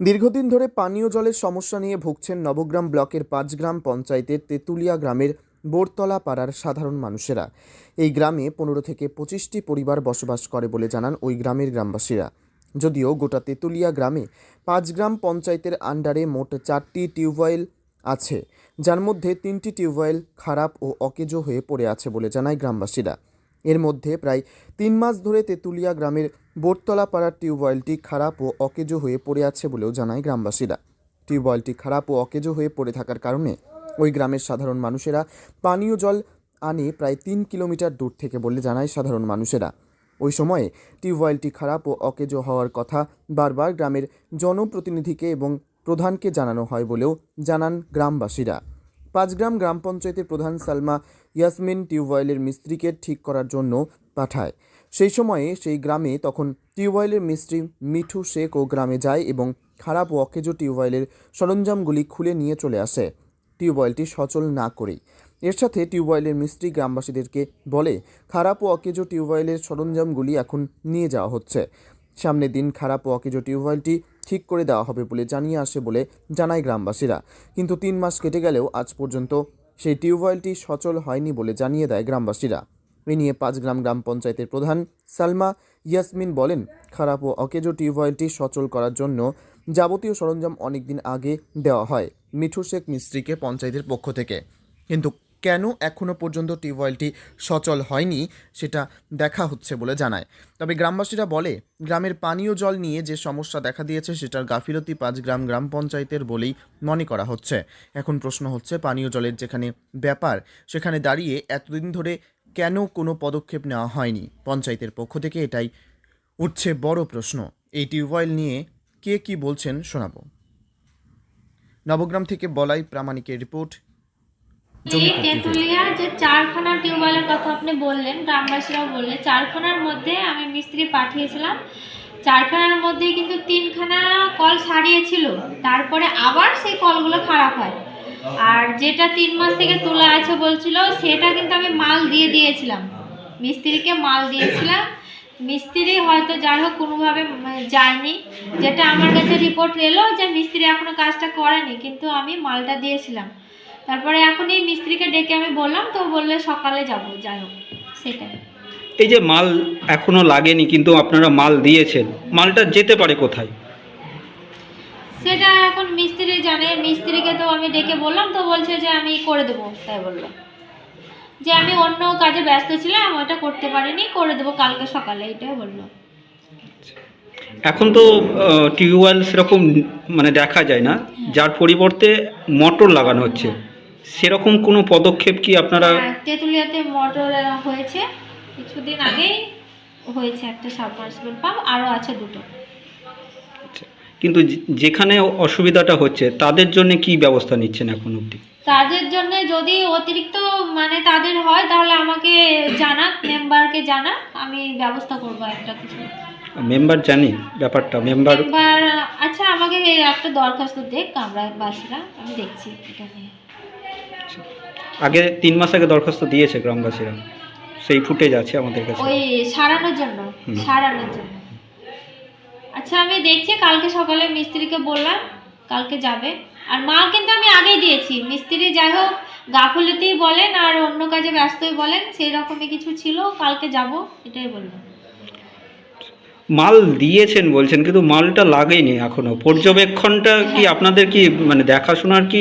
দীর্ঘদিন ধরে পানীয় জলের সমস্যা নিয়ে ভুগছেন নবগ্রাম ব্লকের পাঁচগ্রাম পঞ্চায়েতের তেঁতুলিয়া গ্রামের বোরতলা পাড়ার সাধারণ মানুষেরা। এই গ্রামে পনেরো থেকে পঁচিশটি পরিবার বসবাস করে বলে জানান ওই গ্রামের গ্রামবাসীরা। যদিও গোটা তেঁতুলিয়া গ্রামে পাঁচগ্রাম পঞ্চায়েতের আন্ডারে মোট চারটি টিউবওয়েল আছে, যার মধ্যে তিনটি টিউবওয়েল খারাপ ও অকেজো হয়ে পড়ে আছে বলে জানায় গ্রামবাসীরা। এর মধ্যে প্রায় তিন মাস ধরে তেঁতুলিয়া গ্রামের বোরতলা পাড়ার টিউবওয়েলটি খারাপ ও অকেজো হয়ে পড়ে আছে বলেও জানায় গ্রামবাসীরা। টিউবওয়েলটি খারাপ ও অকেজো হয়ে পড়ে থাকার কারণে ওই গ্রামের সাধারণ মানুষেরা পানীয় জল আনে প্রায় তিন কিলোমিটার দূর থেকে বলে জানায় সাধারণ মানুষেরা। ওই সময়ে টিউবওয়েলটি খারাপ ও অকেজো হওয়ার কথা বারবার গ্রামের জনপ্রতিনিধিকে এবং প্রধানকে জানানো হয় বলেও জানান গ্রামবাসীরা। পাঁচগ্রাম গ্রাম পঞ্চায়েতের প্রধান সালমা ইয়াসমিন টিউবওয়েলের মিস্ত্রিকে ঠিক করার জন্য পাঠায়। সেই সময়ে সেই গ্রামে তখন টিউবওয়েলের মিস্ত্রি মিঠু শেখ ও গ্রামে যায় এবং খারাপ ও টিউবওয়েলের সরঞ্জামগুলি খুলে নিয়ে চলে আসে। টিউবওয়েলটি সচল না করেই। এর সাথে টিউবওয়েলের মিস্ত্রি গ্রামবাসীদেরকে বলে, খারাপ ও টিউবওয়েলের সরঞ্জামগুলি এখন নিয়ে যাওয়া হচ্ছে। সামনের দিন খারাপ ও টিউবওয়েলটি ঠিক করে দেওয়া হবে বলে জানিয়ে আসে বলে জানায় গ্রামবাসীরা। কিন্তু তিন মাস কেটে গেলেও আজ পর্যন্ত সেই টিউবওয়েলটি সচল হয়নি বলে জানিয়ে দেয় গ্রামবাসীরা। এ নিয়ে পাঁচগ্রাম গ্রাম পঞ্চায়েতের প্রধান সালমা ইয়াসমিন বলেন, খারাপ ও অকেজো টিউবওয়েলটি সচল করার জন্য যাবতীয় সরঞ্জাম অনেকদিন আগে দেওয়া হয়, মিঠু শেখ মিস্ত্রিকে পঞ্চায়েতের পক্ষ থেকে। কিন্তু কেন এখনও পর্যন্ত টিউবওয়েলটি সচল হয়নি সেটা দেখা হচ্ছে বলে জানায়। তবে গ্রামবাসীরা বলে, গ্রামের পানীয় জল নিয়ে যে সমস্যা দেখা দিয়েছে সেটার গাফিলতি পাঁচ গ্রাম গ্রাম পঞ্চায়েতের বলেই মনে করা হচ্ছে। এখন প্রশ্ন হচ্ছে, পানীয় জলের যেখানে ব্যাপার, সেখানে দাঁড়িয়ে এতদিন ধরে কেন কোনো পদক্ষেপ নেওয়া হয়নি? পঞ্চায়েতের পক্ষ থেকে এটাই উঠছে বড় প্রশ্ন। এই টিউবওয়েল নিয়ে কে কি বলছেন শোনাবো। নবগ্রাম থেকে বলাই প্রামাণিকের রিপোর্ট এই তেঁতুলিয়া যে চারখানা টিউবওয়েলের কথা আপনি বললেন গ্রামবাসীরাও বললেন চারখানার মধ্যে আমি মিস্ত্রি পাঠিয়েছিলাম। চারখানার মধ্যে কিন্তু তিনখানা কল সারিয়েছিল তারপরে আবার সেই কলগুলো খারাপ হয়। আর যেটা তিন মাস থেকে তোলা আছে বলছিল সেটা কিন্তু আমি মাল দিয়ে দিয়েছিলাম। মিস্ত্রিকে মাল দিয়েছিলাম। মিস্ত্রি হয়তো যাই হোক কোনোভাবে যায়নি। যেটা আমার কাছে রিপোর্ট এলো যে মিস্ত্রি এখনও কাজটা করেনি কিন্তু আমি মালটা দিয়েছিলাম। তারপরে এখনই মিস্ত্রিকে ডেকে আমি বললাম তো বললে সকালে যাব যাই হোক সেটাই। এই যে মাল এখনও লাগেনি কিন্তু আপনারা মাল দিয়েছেন মালটা যেতে পারে কোথায়? সেটা এখন মিস্ত্রি জানে মিস্ত্রিকে তো আমি ডেকে বললাম তো বলছে যে আমি করে দেবো তাই বলল। যে আমি অন্য কাজে ব্যস্ত ছিলাম ওটা করতে পারিনি করে দেবো কালকে সকালে এটাই বলল। এখন তো টিউবওয়েল সেরকম মানে দেখা যায় না যার পরিবর্তে মোটর লাগানো হচ্ছে। সেরকম কোনো পদক্ষেপ কি আপনারা হ্যাঁ, তেঁতুলিয়াতে মোটর হয়েছে। কিছুদিন আগেই হয়েছে একটা সাবমার্সিবল পাম্প আরও আছে দুটো। কিন্তু যেখানে অসুবিধাটা হচ্ছে তাদের জন্য কি ব্যবস্থা নিচ্ছেন এখন অবধি? তাদের জন্য যদি অতিরিক্ত মানে তাদের হয় তাহলে আমাকে জানাক মেম্বারকে জানাক আমি ব্যবস্থা করব একটা কিছু। মেম্বার জানি ব্যাপারটা মেম্বার মেম্বার আচ্ছা আমাকে একটা দরখাস্ত দেখ আমরা বাসীরা আমি দেখছি এটা নিয়ে। আগে তিন মাস আগে দরখাস্ত দিয়েছে গ্রামবাসীরা। সেই ফুটেজ আছে আমাদের কাছে। ওই সারানোর জন্য সারানোর জন্য। আচ্ছা আমি দেখছি কালকে সকালে মিস্ত্রিকে বললাম কালকে যাবে। আর মাল কিন্তু আমি আগেই দিয়েছি। মিস্ত্রি যাই হোক গাফুলিতেই বলেন আর অন্য কাজে ব্যস্তই বলেন সেই রকমই কিছু ছিল কালকে যাব এটাই বললাম। মাল দিয়েছেন বলছেন কিন্তু মালটা লাগেনি এখনও। পর্যবেক্ষণটা কি আপনাদের কি মানে দেখাশোনার কি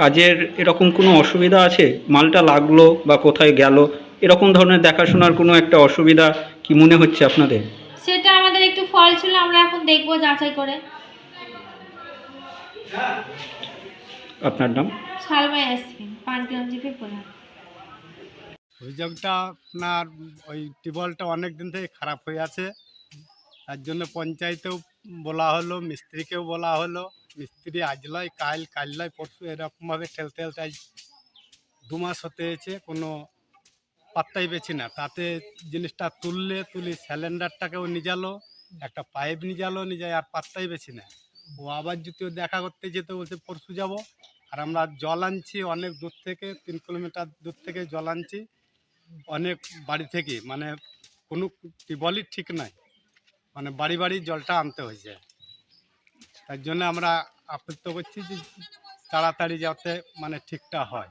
কাজের এরকম কোনো অসুবিধা আছে? মালটা লাগল বা কোথায় গেল? এরকম ধরনের দেখাশোনার কোনো একটা অসুবিধা কি মনে হচ্ছে আপনাদের? সেটা আমাদের একটু ফল ছিল আমরা এখন দেখব যাচাই করে। আপনার নাম? সালমাই আসবেন পাঁচ গ্রাম জিপি প্রধান অভিযোগটা আপনার ওই টিউবওয়েলটা অনেক দিন থেকে খারাপ হয়ে আছে। তার জন্য পঞ্চায়েতেও বলা হলো, মিস্ত্রিকেও বলা হলো, মিস্ত্রি আজ লয় কাল কাল লয় পরশু এরকমভাবে ঠেলতে ঠেলতে আজ দু মাস হতে হয়েছে, কোনো পাত্তাই পেছি না। তাতে জিনিসটা তুললে, তুলি সিলিন্ডারটাকেও নিজালো, একটা পাইপ নিজালো যায় আর পাত্তাই পেছি না। ও আবার যদিও দেখা করতে যেতে, বলছে পরশু যাব, আর আমরা জল আনছি অনেক দূর থেকে, তিন কিলোমিটার দূর থেকে জল আনছি, অনেক বাড়ি থেকে মানে কোনো টিউবওয়েলই ঠিক নাই। মানে বাড়ি বাড়ি জলটা আনতে হয়েছে। তার জন্য আমরা আপত্ত করছি যে তাড়াতাড়ি যাতে মানে ঠিকটা হয়,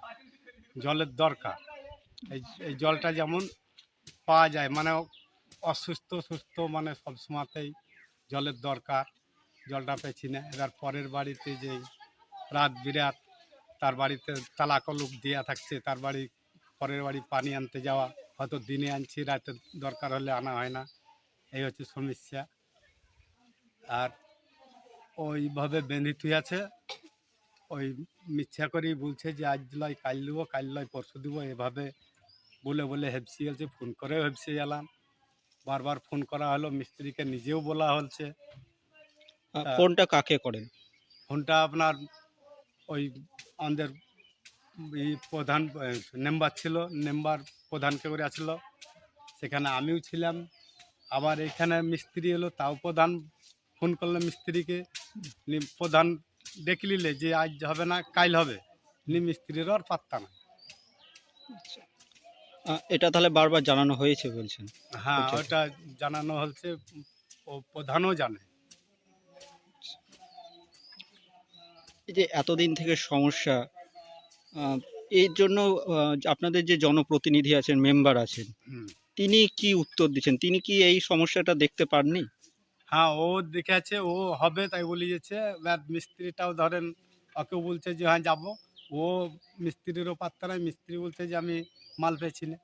জলের দরকার। এই এই জলটা যেমন পাওয়া যায় মানে অসুস্থ সুস্থ মানে সব সময়তেই জলের দরকার, জলটা পেছি না। এবার পরের বাড়িতে যে রাত বিরাত তার বাড়িতে তালা কলুক দেওয়া থাকছে, তার বাড়ি পরের বাড়ি পানি আনতে যাওয়া, হয়তো দিনে আনছি, রাতে দরকার হলে আনা হয় না। এই হচ্ছে সমস্যা। আর ওইভাবে বেঁধে থুই আছে। ওই মিথ্যা করেই বলছে যে আজ লয় কাল দেবো কাল লয় পরশু দেবো। এভাবে বলে বলে হেপসি গেছে ফোন করেও হেপসি গেলাম। বারবার ফোন করা হলো মিস্ত্রিকে নিজেও বলা হচ্ছে। ফোনটা কাকে করেন? ফোনটা আপনার ওই আমাদের প্রধান মেম্বার ছিল মেম্বার প্রধানকে করে আসলো। সেখানে আমিও ছিলাম। আবার এখানে মিস্ত্রি এলো তাও প্রধান ফোন করল মিস্ত্রিকে। প্রধান ডেকে নিলে যে আজ হবে না কাল হবে। নি মিস্ত্রিরও আর পাত্তা না এটা তাহলে বারবার জানানো হয়েছে বলছেন? হ্যাঁ আচ্ছা। ওটা জানানো হচ্ছে ও প্রধানও জানে। এই যে এতদিন থেকে সমস্যা এর জন্য আপনাদের যে জনপ্রতিনিধি আছেন মেম্বার আছেন হুম। তিনি কি উত্তর দিচ্ছেন? তিনি কি এই সমস্যাটা দেখতে পাননি? হ্যাঁ ও দেখে আছে ও হবে তাই বলে গেছে এবার মিস্ত্রিটাও ধরেন, ওকে বলছে যে হ্যাঁ যাব। ও মিস্ত্রিরও পাত্তা নাই মিস্ত্রি বলছে যে, আমি মাল পেয়েছি না।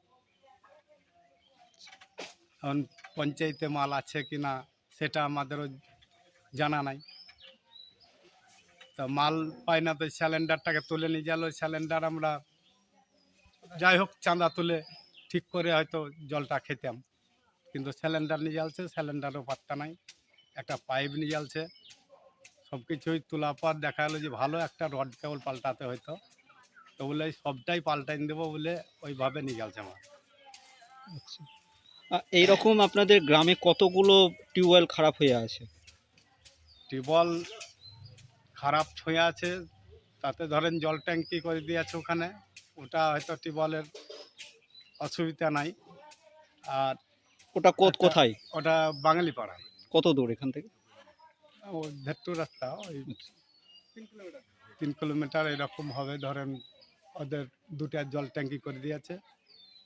এখন পঞ্চায়েতে মাল আছে কি না, সেটা আমাদেরও জানা নাই। তা মাল পাই না, তো সিলিন্ডারটাকে তুলে নিয়ে গেল। সিলিন্ডার আমরা যাই হোক, চাঁদা তুলে ঠিক করে হয়তো জলটা খেতাম। কিন্তু সিলিন্ডার নিয়ে যাচ্ছে সিলিন্ডারও পাত্তা নাই। একটা পাইপ নিয়ে যাচ্ছে সব কিছুই তোলার পর দেখা গেলো যে ভালো একটা রড কেবল পাল্টাতে হয়তো তো বলে সবটাই পাল্টাই দেবো বলে ওইভাবে নিয়ে যাচ্ছে আমার। আহ, এইরকম আপনাদের গ্রামে কতগুলো টিউবওয়েল খারাপ হয়ে আছে? টিউবওয়েল খারাপ হয়ে আছে। তাতে ধরেন জল ট্যাঙ্কি করে দিয়েছে ওখানে। ওটা হয়তো টিউবওয়েলের অসুবিধা নাই। আর ওটা কোত আচ্ছা। কোথায়? ওটা বাঙালি পাড়ায় কত দূর এখান থেকে? ও ভেট্টু রাস্তা ওই তিন কিলোমিটার। এরকম হবে ধরেন ওদের দুটা জল ট্যাঙ্কি করে দিয়েছে।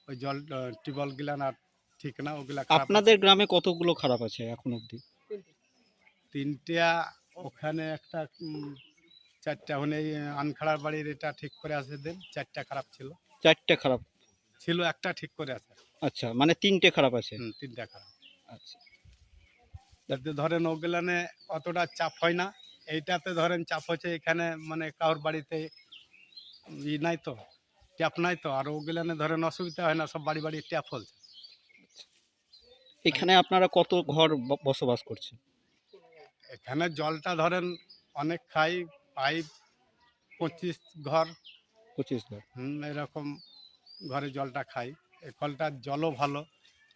ওই জল টিউবওয়েল গিলান আর ঠিক না ওগুলা আপনাদের গ্রামে কতগুলো খারাপ আছে এখন অবধি? তিনটা। ওখানে একটা চারটা ওখানে এই আনখাড়ার বাড়ির এটা ঠিক করে আছে দেন চারটা খারাপ ছিল। চারটে খারাপ। ছিল একটা ঠিক করে আছে। আচ্ছা মানে তিনটে খারাপ আছে? হুম তিনটা খারাপ। আচ্ছা। যাতে ধরেন ওগুলানে অতটা চাপ হয় না। এইটাতে ধরেন চাপ হচ্ছে এখানে মানে কারোর বাড়িতে ই নাই তো ট্যাপ নাই তো আর ওগুলানে ধরেন অসুবিধা হয় না সব বাড়ি বাড়ি ট্যাপ হচ্ছে। এখানে আপনারা কত ঘর ব- বসবাস করছেন? এখানে জলটা ধরেন অনেক খাই পাইপ পঁচিশ ঘর। পঁচিশ ঘর। হুম এরকম ঘরে জলটা খাই। এই কলটার জলও ভালো।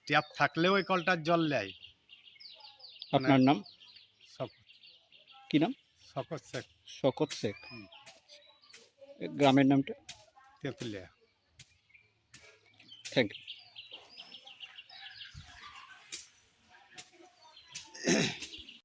ট্যাপ থাকলেও এই কলটার জল নেয়। আপনার নাম? শকত। কি নাম? শকত শেখ। শকত শেখ। গ্রামের নামটা? তেঁতুলিয়া। Thank you.